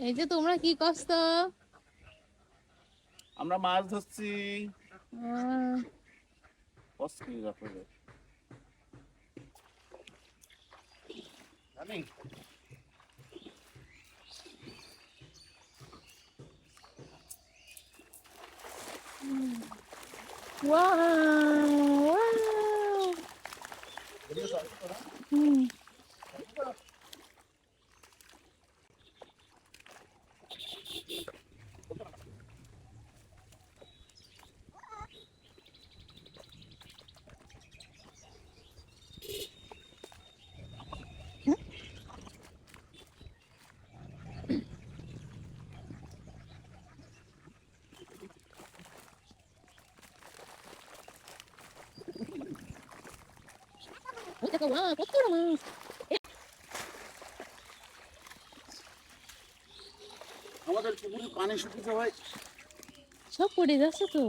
এই যে তোমরা কি করছ? আমরা মাছ ধরছি। wow, wow. হুম। দেখো, wow, কত বড় মাছ। আমাদের পুকুরে পানি শুকিয়েছে ভাই। সব পড়ে যাচ্ছে তো।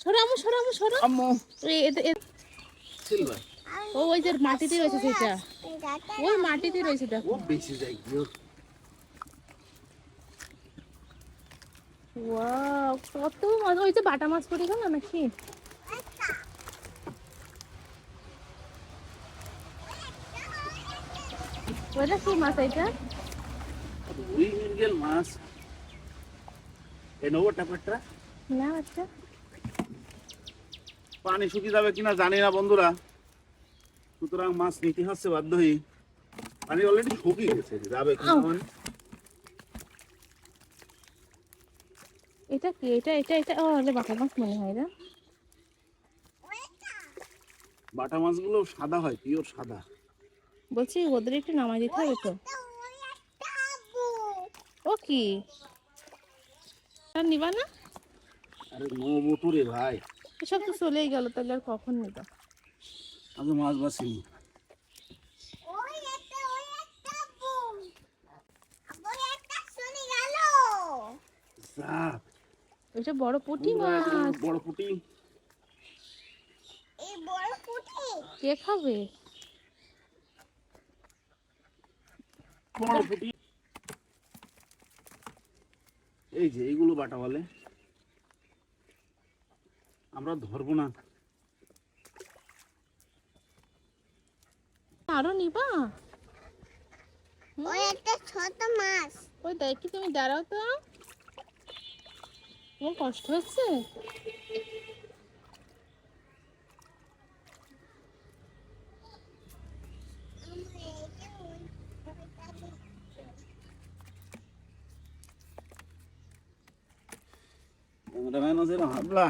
সরো আমু সরো আমু সরো। আম্মু এই, এ- এ- সিলভার ও ওই যে মাটিতে রয়েছে সেটা ওই মাটিতে রয়েছে দেখো। বেশি গিয়ে ওয়াও কত মাছ। ওই যে বাটা মাছ পড়ে গেল নাকি? কি মাছ এটা রুই মৃগেল মাছ এ নেব ট্যাপেরটা না আচ্ছা পানি শুকিয়ে যাবে কিনা জানি না বন্ধুরা সুতরাং মাছ নিতে হচ্ছে বাধ্য হয়ে পানি অলরেডি শুকিয়ে গেছে যাবে কিনা এটা কি এটা এটা এটা ও এটা বাটা মাছ মনে হয় না বাটা মাছগুলো সাদা হয় পিওর সাদা বলছি ওদের একটু নামাই দিতে হবে তো। ও কি? আর নিবা না? আরে রে ভাই। এসব তো চলেই গেল তাহলে আর কখন নিবা? আমি মাছ বড় পুঁটি বড় পুটি? কে খাবে? এই যে এইগুলো বাটা বলে। আমরা ধরবো না। আরও নিবা? ওই একটা ছোট মাছ। ওই দেখি তুমি দাঁড়াও তো। তোমার কষ্ট হচ্ছে? ক্যামেরাম্যান আছে না হাবলা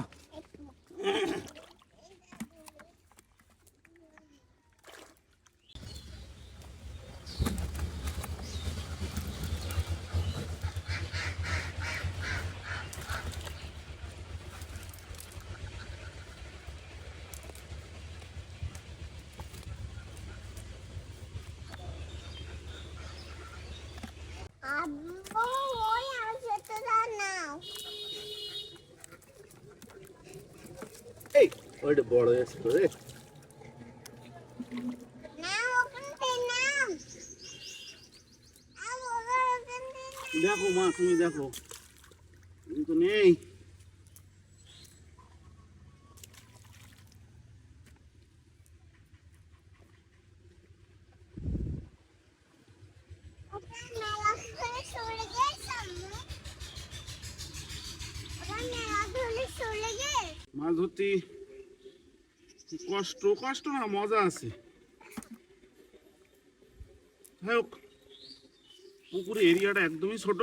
ওইটা বড় এসে রে নাও ওখান থেকে নাও আব্বু ওখান থেকে দেখো মা তুমি দেখো তুমি তো নেই ওটা মেলা ধরে চলে গেছে আম্মু ওটা মেলা ধরে চলে গেছে মাছ ধরতে কষ্ট কষ্ট না মজা আছে। যাই হোক পুকুরের এরিয়াটা একদমই ছোট।